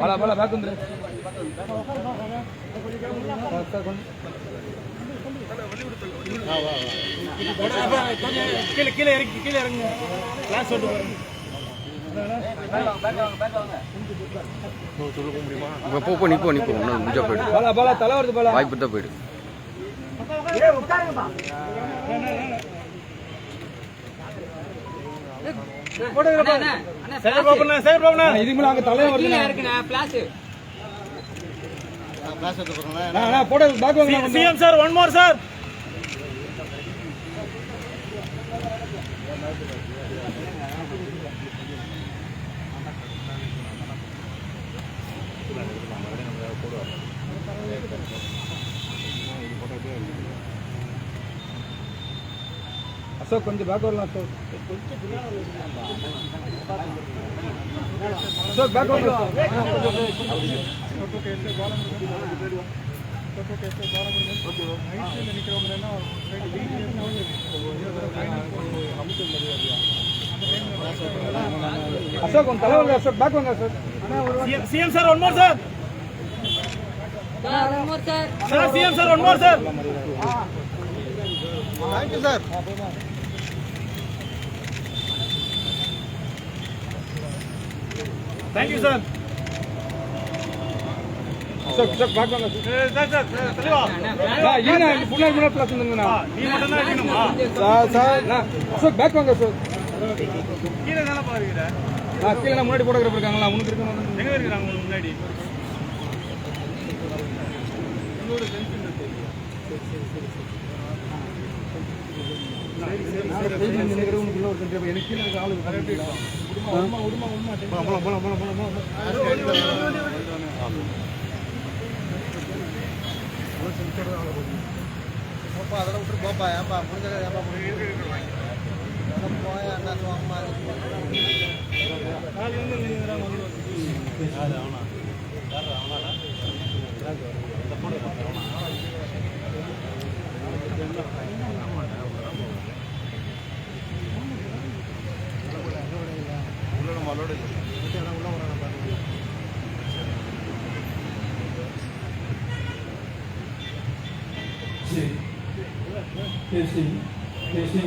Bala Bala back வந்துரு sir, sir, கொஞ்சம். கீழே கீழே இறங்கி கீழே இறங்க கிளாஸ் விட்டு பாருங்க. இப்போ போ போட பேக் வாங்க CM sir one more sir. Ashok கொஞ்சம் பேக் வரலாம் அசோக் அசோக் பேக் வரலாம் அசோக் உன் தலை வாங்க அசோக் பேக் வாங்க Ashok CM sir one more sir sir CM sir one more sir thank you sir sir back வாங்க அசோக். சார் சார் தெளிவா ஆ, இருங்க முன்னாடி முன்னாடி பிளஸ் வந்துருங்கண்ணா நீ மட்டும் தான் அடிக்கணுமா சார் சார் பேக் வாங்க அசோக் கீழே தானே பாருங்க நான் கீழே நான் முன்னாடி போட்டோகிராஃபர் இருக்காங்களா? உனக்கு இருக்கணும் எங்க இருக்கிறாங்க உங்களுக்கு முன்னாடி? இருக்க. போப்பா அதெல்லாம் விட்டு போப்பா ஏன்பா முடிஞ்சதை ஏன்பா முடிஞ்சது போயா அண்ணா அம்மா நாலு చేసి చేసి చేసి